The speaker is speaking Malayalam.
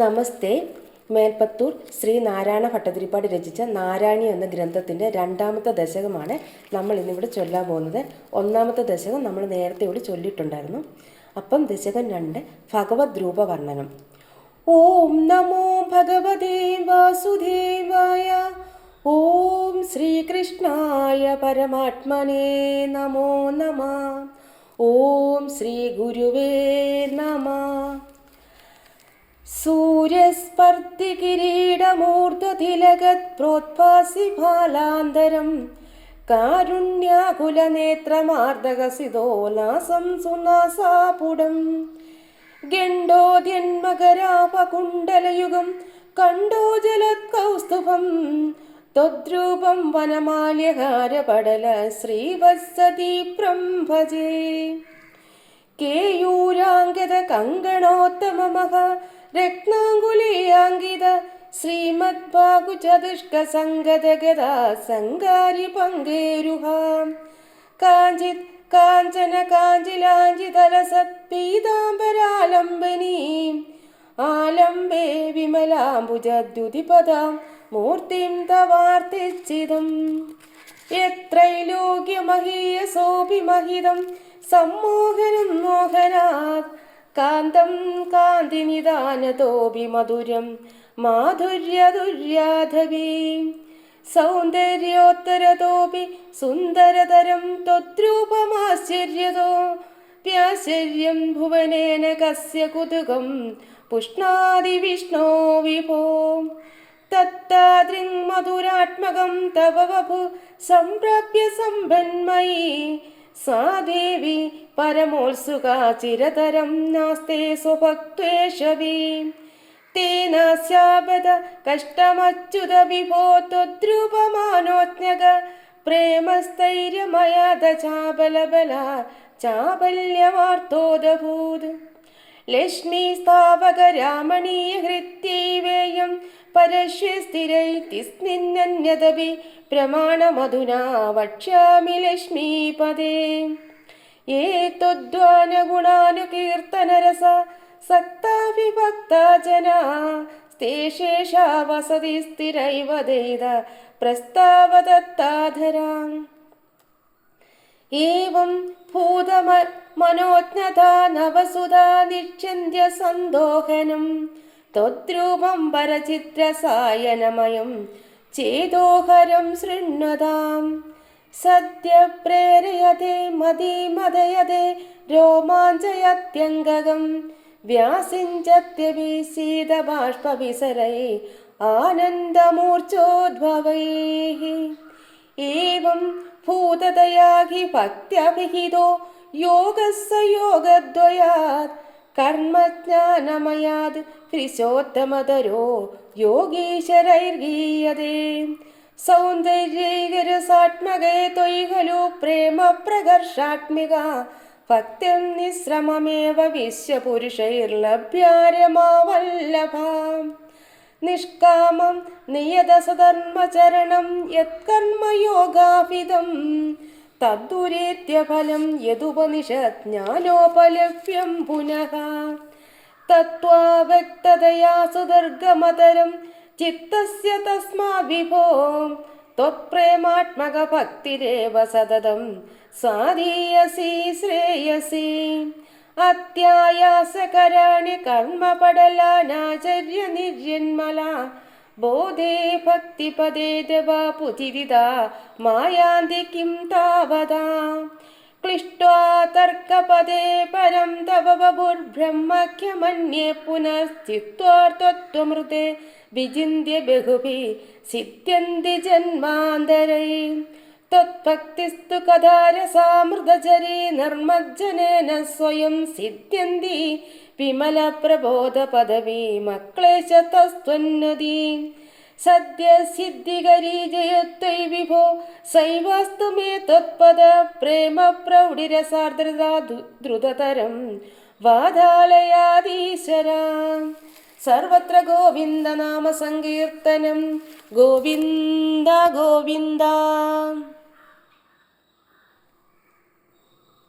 നമസ്തേ. മേൽപ്പത്തൂർ ശ്രീ നാരായണ ഭട്ടതിരിപ്പാട് രചിച്ച നാരായണി എന്ന ഗ്രന്ഥത്തിന്റെ രണ്ടാമത്തെ ദശകമാണ് നമ്മൾ ഇന്നിവിടെ ചൊല്ലാൻ പോകുന്നത്. ഒന്നാമത്തെ ദശകം നമ്മൾ നേരത്തെ ഇവിടെ ചൊല്ലിയിട്ടുണ്ടായിരുന്നു. അപ്പം ദശകം രണ്ട് ഭഗവത് രൂപവർണനം ഓം നമോ ഭഗവതേ വാസുദേവായ ഓം ശ്രീകൃഷ്ണായ പരമാത്മനേ നമോ നമ ഓം ശ്രീ ഗുരുവേ നമ. സൂര്യസ്പർദ്ധികിരീടമൂർധതിലകത് പ്രോത്ഭാസി ഫാലാന്തരം. കാരുണ്യാകുലനേത്രമാർദ്ദകസിതോലാസം സുനാസാപുടം. ഗണ്ഡോദ്യന്മകരാപകുണ്ടലയുഗം കണ്ടോ ജലത്കൗസ്തുഭം ത്വദ്രൂപം വനമാല്യഹാരപടല ശ്രീവത്സതീപ്രം ഭജേ കേയൂരാംഗത കങ്കണോത്തമമഹ രത്നാങ്കുലീയാങ്കിത ശ്രീമദ്ഭാഗു ചതുഷ്ക സംഗതഗത സങ്കാരി പങ്കേരുഹാം. കാഞ്ചിത് കാഞ്ചന കാഞ്ചിലാഞ്ചിതലസത് പീതാംബരാലംബനീം. ആലംബേ വിമലാംബുജദ്യുതിപദാം മൂർത്തിം തവാർത്തിച്ചിതം. എത്രൈലോക്യമഹീയസോഭിമഹിതം സമ്മോഹനം മോഹനാത് കാന്തം കാന്തിനിദാനതോപി മധുരം. മാധുര്യതുര്യാധവി സൗന്ദര്യോത്തരതോപി സുന്ദരതരം ത്വദ്രൂപമാശ്ചര്യതോ. പ്യാശ്ചര്യം ഭുവനേന കസ്യ കുതുകം. പുഷ്ണാദി വിഷ്ണോ വിഭോ. തത്താദൃങ്മധുരാത്മകം തവ വപു സംപ്രാപ്യ സമ്പന്മയീ. സാ ദേവി പരമോത്സുകാ ചിരതരം നാസ്തേ സ്വഭക്ത്വേഷവീ തേനാസ്യാപദ കഷ്ടമച്യുത വിഭോ ത്വദ്രൂപമാനോജ്ഞക പ്രേമസ്ഥൈര്യമയാത ചാബലബല ചാബല്യവാർത്തോദഭൂത് ലക്ഷ്മി സ്ഥാപക രാമണീയ ഹൃത്യൈവേയം പരശ്യ പ്രമാണമധുനാ വക്ഷ്യാമി ലക്ഷ്മീപദേ ഏ ത്വദ്വാനഗുണാനുകീർത്തനരസ സക്താ വിഭക്ത ജനാ സ്ഥേശേഷാ വസതി സ്ഥിരൈവ ദൈത പ്രസ്താവദത്താധരാം. एवं भूतम मनोज्ञता नवसुधा निश्चिन्त्य सन्दोहनं त्वद्रूपं परचित्रसायनमयं चेदोहरं शृण्वताम् सद्य प्रेरयते मदीमदयते रोमाञ्चयत्यङ्गगं व्यासिञ्चत्यभिसीदबाष्पविसरै आनन्दमूर्च्छोद्भवैः एवं भूतदया हि भक्त्यभिहितो योगस्य योगद्वयात् कर्मज्ञानमयाद् कृशोत्तमतरो योगीशरैर्गीयते സൗന്ദര്യരസാത്മകേ ത്വയി ഖലു പ്രേമപ്രകർഷാത്മിക ഭക്തിം നിശ്രമമേവ വിശ്വപുരുഷൈർലഭ്യാരമാവല്ലഭാം നിഷ്കാമം നിയതസധർമ്മചരണം യത്കർമ്മയോഗാഭിതം. തദ്ദുരേത്യ ഫലം യതുപനിഷത് ജ്ഞാനോപലഭ്യം പുനഃ. തത്വാവ്യക്തതയാ സുദർഗമതരം ചിത്തസ്യ തസ്മാ വിഭോ ത്വത്പ്രേമാത്മകഭക്തിരേവ സതതം സാധീയസി ശ്രേയസി. അത്യായാസകരാണി കർമ്മപടലാനാചര്യ നിർജന്മല ബോധേ ഭക്തിപദേ ദേവാ പുതിരിത മായാന്തി കിം താവതാ ക്ലിഷ്ട്വാ തർക്കപദേ പരം തവ ബുർബ്രഹ്മഖ്യമന്യേ പുനഃസ്ഥിത്വാർത്ഥത്വമൃതേ വിചിന്യ ബഹുഭി സിദ്ധ്യന്തി ജന്മാന്തരൈ. ത്വത്ഭക്തിസ്തു സിദ്ധ്യന്തി വിമല പ്രബോധ പദവി മക്ലേശതസ്ത്വന്നതി സദ്യ സിദ്ധികരീ ജയത്വൈ വിഭോ സൈവാസ്തു മേ തത്പദ പ്രേമ പ്രൗഢിരസാർദ്രതാ ദ്രുതതരം വാതാലയാദീശ്വര സർവത്ര ഗോവിന്ദ നാമ സങ്കീർത്തനം ഗോവിന്ദ ഗോവിന്ദ.